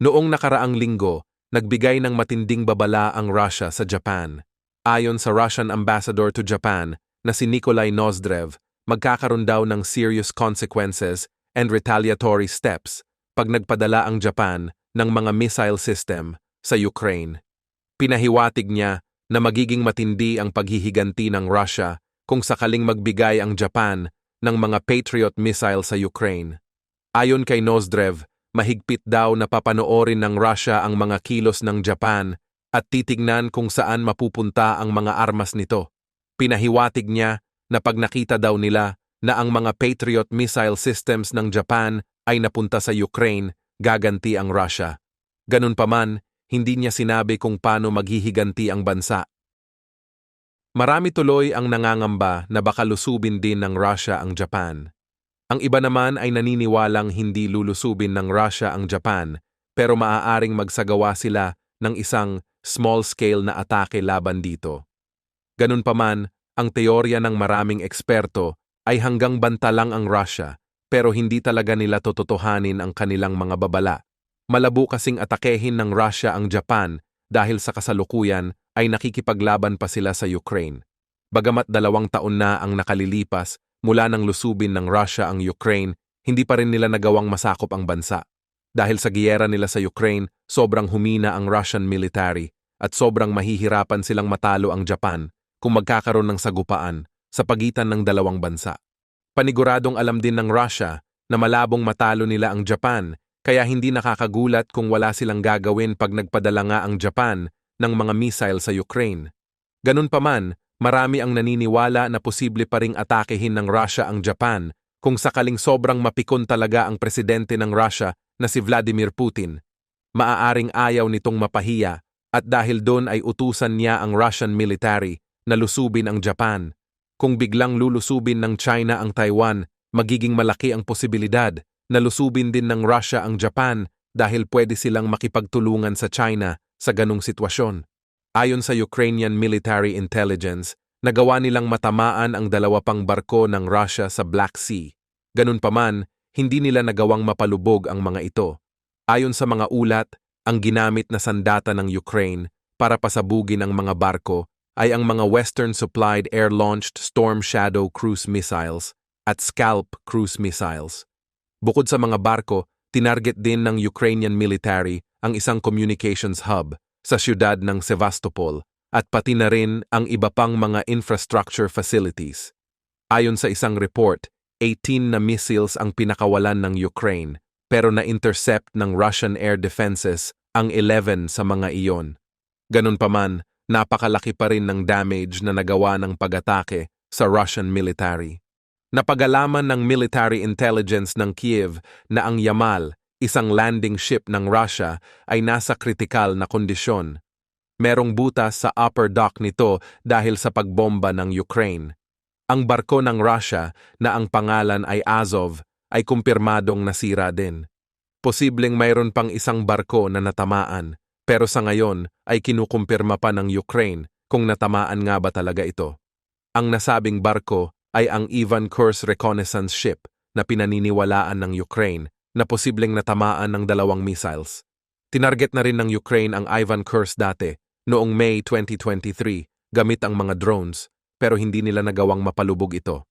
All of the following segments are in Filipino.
Noong nakaraang linggo, nagbigay ng matinding babala ang Russia sa Japan. Ayon sa Russian Ambassador to Japan na si Nikolai Nozdrev, magkakaroon daw ng serious consequences and retaliatory steps pag nagpadala ang Japan ng mga missile system sa Ukraine. Pinahiwatig niya na magiging matindi ang paghihiganti ng Russia kung sakaling magbigay ang Japan ng mga Patriot missile sa Ukraine. Ayon kay Nozdrev, mahigpit daw na papanoorin ng Russia ang mga kilos ng Japan at titignan kung saan mapupunta ang mga armas nito. Pinahiwatig niya na pag nakita daw nila na ang mga Patriot missile systems ng Japan ay napunta sa Ukraine, gaganti ang Russia. Ganun pa man, hindi niya sinabi kung paano maghihiganti ang bansa. Marami tuloy ang nangangamba na baka lusubin din ng Russia ang Japan. Ang iba naman ay naniniwalang hindi lulusubin ng Russia ang Japan pero maaaring magsagawa sila ng isang small-scale na atake laban dito. Ganun pa man, ang teorya ng maraming eksperto ay hanggang banta lang ang Russia pero hindi talaga nila tototohanin ang kanilang mga babala. Malabo kasing atakehin ng Russia ang Japan dahil sa kasalukuyan ay nakikipaglaban pa sila sa Ukraine. Bagamat dalawang taon na ang nakalilipas Mula nang lusubin ng Russia ang Ukraine, hindi pa rin nila nagawang masakop ang bansa. Dahil sa giyera nila sa Ukraine, sobrang humina ang Russian military at sobrang mahihirapan silang matalo ang Japan kung magkakaroon ng sagupaan sa pagitan ng dalawang bansa. Paniguradong alam din ng Russia na malabong matalo nila ang Japan kaya hindi nakakagulat kung wala silang gagawin pag nagpadala nga ang Japan ng mga missile sa Ukraine. Ganun pa man, marami ang naniniwala na posible pa ring atakehin ng Russia ang Japan kung sakaling sobrang mapikon talaga ang presidente ng Russia na si Vladimir Putin. Maaaring ayaw nitong mapahiya at dahil doon ay utusan niya ang Russian military na lusubin ang Japan. Kung biglang lulusubin ng China ang Taiwan, magiging malaki ang posibilidad na lusubin din ng Russia ang Japan dahil pwede silang makipagtulungan sa China sa ganong sitwasyon. Ayon sa Ukrainian military intelligence, nagawa nilang matamaan ang dalawa pang barko ng Russia sa Black Sea. Ganun pa man, hindi nila nagawang mapalubog ang mga ito. Ayon sa mga ulat, ang ginamit na sandata ng Ukraine para pasabugin ang mga barko ay ang mga Western-supplied air-launched Storm Shadow cruise missiles at Scalp cruise missiles. Bukod sa mga barko, tinarget din ng Ukrainian military ang isang communications hub sa siyudad ng Sevastopol at pati na rin ang iba pang mga infrastructure facilities. Ayon sa isang report, 18 na missiles ang pinakawalan ng Ukraine pero na-intercept ng Russian air defenses ang 11 sa mga iyon. Ganun pa man, napakalaki pa rin ng damage na nagawa ng pag-atake sa Russian military. Napagalaman ng military intelligence ng Kiev na ang Yamal isang landing ship ng Russia ay nasa kritikal na kondisyon. Merong butas sa upper dock nito dahil sa pagbomba ng Ukraine. Ang barko ng Russia na ang pangalan ay Azov ay kumpirmadong nasira din. Posibleng mayroon pang isang barko na natamaan, pero sa ngayon ay kinukumpirma pa ng Ukraine kung natamaan nga ba talaga ito. Ang nasabing barko ay ang Ivan Kurs reconnaissance ship na pinaniniwalaan ng Ukraine na posibleng natamaan ng dalawang missiles. Tinarget na rin ng Ukraine ang Ivan Kurs dati noong May 2023 gamit ang mga drones pero hindi nila nagawang mapalubog ito.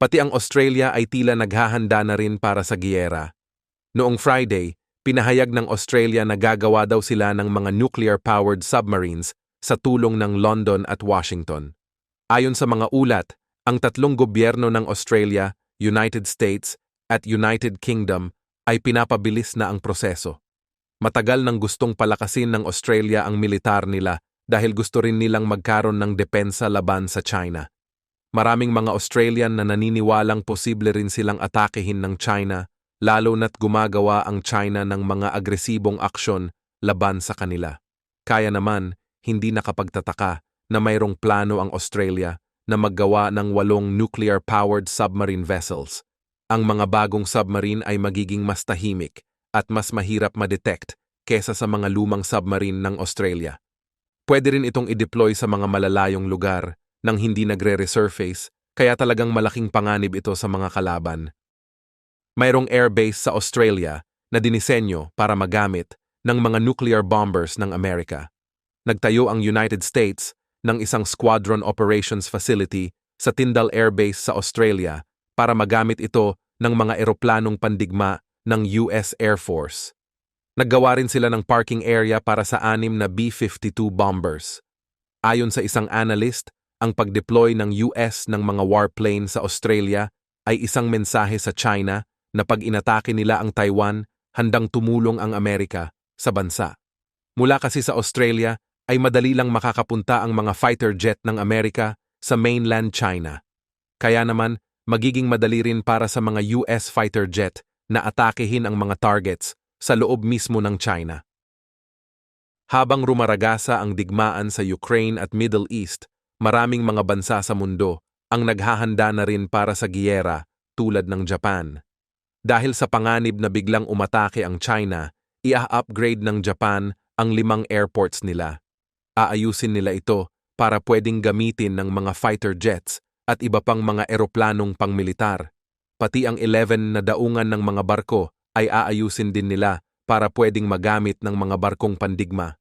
Pati ang Australia ay tila naghahanda na rin para sa giyera. Noong Friday, pinahayag ng Australia na gagawa daw sila ng mga nuclear-powered submarines sa tulong ng London at Washington. Ayon sa mga ulat, ang tatlong gobyerno ng Australia, United States at United Kingdom ay pinapabilis na ang proseso. Matagal nang gustong palakasin ng Australia ang militar nila dahil gusto rin nilang magkaroon ng depensa laban sa China. Maraming mga Australian na naniniwalang posible rin silang atakehin ng China lalo na't gumagawa ang China ng mga agresibong aksyon laban sa kanila. Kaya naman, hindi nakapagtataka na mayroong plano ang Australia na maggawa ng walong nuclear-powered submarine vessels ang mga bagong submarine ay magiging mas tahimik at mas mahirap ma-detect kesa sa mga lumang submarine ng Australia. Pwede rin itong i-deploy sa mga malalayong lugar nang hindi nagre-resurface kaya talagang malaking panganib ito sa mga kalaban. Mayroong airbase sa Australia na dinisenyo para magamit ng mga nuclear bombers ng Amerika. Nagtayo ang United States ng isang Squadron Operations Facility sa Tyndall Air Base sa Australia para magamit ito ng mga eroplanong pandigma ng US Air Force. Naggawa rin sila ng parking area para sa anim na B-52 bombers. Ayon sa isang analyst, ang pag-deploy ng US ng mga warplane sa Australia ay isang mensahe sa China na pag inatake nila ang Taiwan, handang tumulong ang Amerika sa bansa. Mula kasi sa Australia ay madali lang makakapunta ang mga fighter jet ng Amerika sa mainland China. Kaya naman, magiging madali rin para sa mga US fighter jet na atakehin ang mga targets sa loob mismo ng China. Habang rumaragasa ang digmaan sa Ukraine at Middle East, maraming mga bansa sa mundo ang naghahanda na rin para sa giyera tulad ng Japan. Dahil sa panganib na biglang umatake ang China, ia-upgrade ng Japan ang limang airports nila. Aayusin nila ito para pwedeng gamitin ng mga fighter jets at iba pang mga eroplanong pangmilitar. Pati ang 11 na daungan ng mga barko ay aayusin din nila para pwedeng magamit ng mga barkong pandigma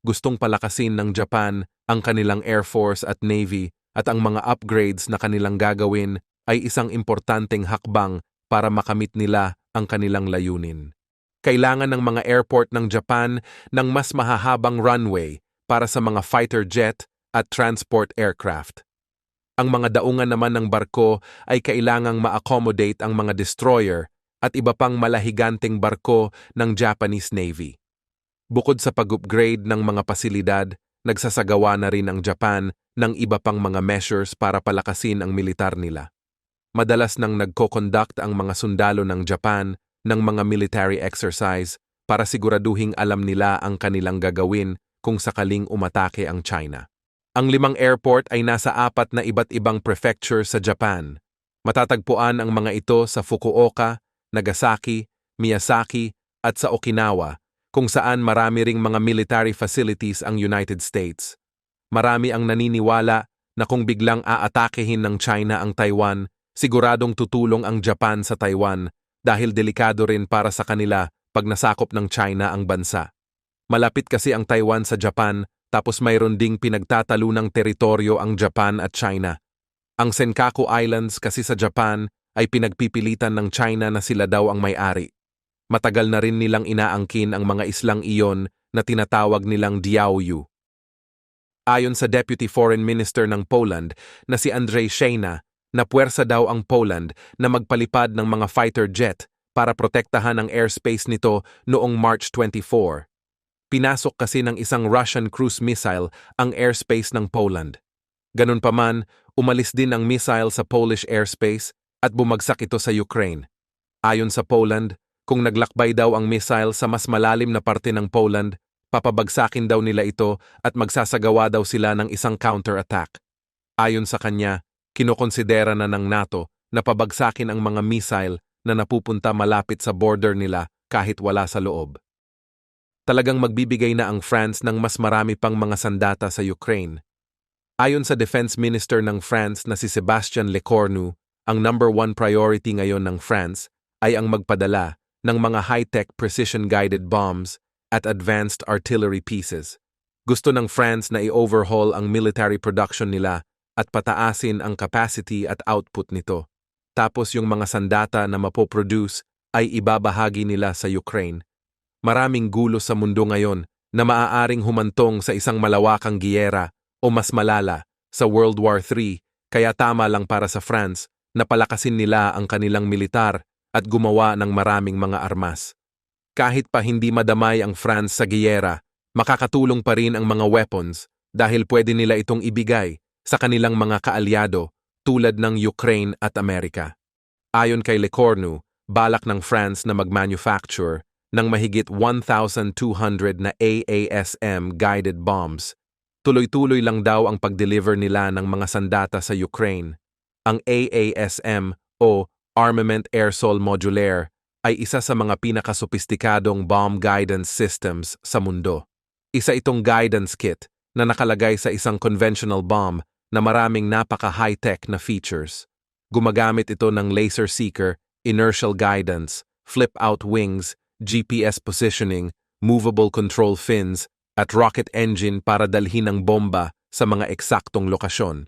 gustong palakasin ng Japan ang kanilang Air Force at Navy at ang mga upgrades na kanilang gagawin ay isang importanteng hakbang para makamit nila ang kanilang layunin. Kailangan ng mga airport ng Japan ng mas mahahabang runway para sa mga fighter jet at transport aircraft. Ang mga daungan naman ng barko ay kailangang ma-accommodate ang mga destroyer at iba pang malahiganteng barko ng Japanese Navy. Bukod sa pag-upgrade ng mga pasilidad, nagsasagawa na rin ang Japan ng iba pang mga measures para palakasin ang militar nila. Madalas nang nagko-conduct ang mga sundalo ng Japan ng mga military exercise para siguraduhing alam nila ang kanilang gagawin kung sakaling umatake ang China. Ang limang airport ay nasa apat na iba't ibang prefecture sa Japan. Matatagpuan ang mga ito sa Fukuoka, Nagasaki, Miyazaki at sa Okinawa kung saan marami ring mga military facilities ang United States. Marami ang naniniwala na kung biglang aatakehin ng China ang Taiwan, siguradong tutulong ang Japan sa Taiwan dahil delikado rin para sa kanila pag nasakop ng China ang bansa. Malapit kasi ang Taiwan sa Japan tapos mayroon ding pinagtatalunang teritoryo ang Japan at China. Ang Senkaku Islands kasi sa Japan ay pinagpipilitan ng China na sila daw ang may-ari. Matagal na rin nilang inaangkin ang mga islang iyon na tinatawag nilang Diaoyu. Ayon sa Deputy Foreign Minister ng Poland na si Andrzej Szejna, napuwersa daw ang Poland na magpalipad ng mga fighter jet para protektahan ang airspace nito noong March 24. Pinasok kasi ng isang Russian cruise missile ang airspace ng Poland. Ganun pa man, umalis din ang missile sa Polish airspace at bumagsak ito sa Ukraine. Ayon sa Poland, kung naglakbay daw ang missile sa mas malalim na parte ng Poland, papabagsakin daw nila ito at magsasagawa daw sila ng isang counter-attack. Ayon sa kanya, kinokonsidera na ng NATO na pabagsakin ang mga missile na napupunta malapit sa border nila kahit wala sa loob. Talagang magbibigay na ang France ng mas marami pang mga sandata sa Ukraine. Ayon sa Defense Minister ng France na si Sebastian Lecornu, ang number one priority ngayon ng France ay ang magpadala ng mga high-tech precision-guided bombs at advanced artillery pieces. Gusto ng France na i-overhaul ang military production nila at pataasin ang capacity at output nito. Tapos yung mga sandata na mapoproduce ay ibabahagi nila sa Ukraine. Maraming gulo sa mundo ngayon na maaaring humantong sa isang malawakang giyera o mas malala sa World War III kaya tama lang para sa France na palakasin nila ang kanilang militar at gumawa ng maraming mga armas. Kahit pa hindi madamay ang France sa giyera, makakatulong pa rin ang mga weapons dahil pwede nila itong ibigay sa kanilang mga kaalyado tulad ng Ukraine at Amerika. Ayon kay Lecornu, balak ng France na mag-manufacture ng mahigit 1,200 na AASM guided bombs. Tuloy-tuloy lang daw ang pag-deliver nila ng mga sandata sa Ukraine. Ang AASM o Armament Aerosol Modulaire ay isa sa mga pinakasopistikadong bomb guidance systems sa mundo. Isa itong guidance kit na nakalagay sa isang conventional bomb na maraming napaka-high-tech na features. Gumagamit ito ng laser seeker, inertial guidance, flip-out wings, GPS positioning, movable control fins, at rocket engine para dalhin ang bomba sa mga eksaktong lokasyon.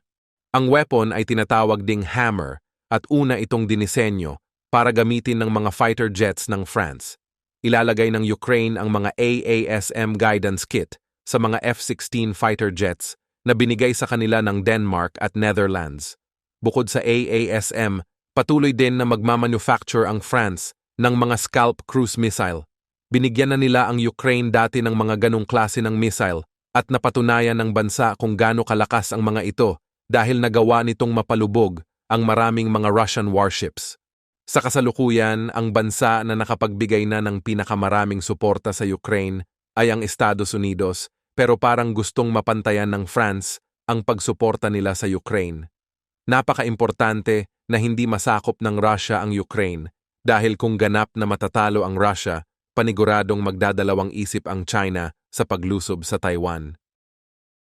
Ang weapon ay tinatawag ding Hammer at una itong dinisenyo para gamitin ng mga fighter jets ng France. Ilalagay ng Ukraine ang mga AASM guidance kit sa mga F-16 fighter jets na binigay sa kanila ng Denmark at Netherlands. Bukod sa AASM, patuloy din na magmamanufacture ang France ng mga Scalp cruise missile. Binigyan na nila ang Ukraine dati ng mga ganong klase ng missile at napatunayan ng bansa kung gaano kalakas ang mga ito dahil nagawa nitong mapalubog ang maraming mga Russian warships. Sa kasalukuyan, ang bansa na nakapagbigay na ng pinakamaraming suporta sa Ukraine ay ang Estados Unidos pero parang gustong mapantayan ng France ang pagsuporta nila sa Ukraine. Napaka-importante na hindi masakop ng Russia ang Ukraine dahil kung ganap na matatalo ang Russia, paniguradong magdadalawang isip ang China sa paglusob sa Taiwan.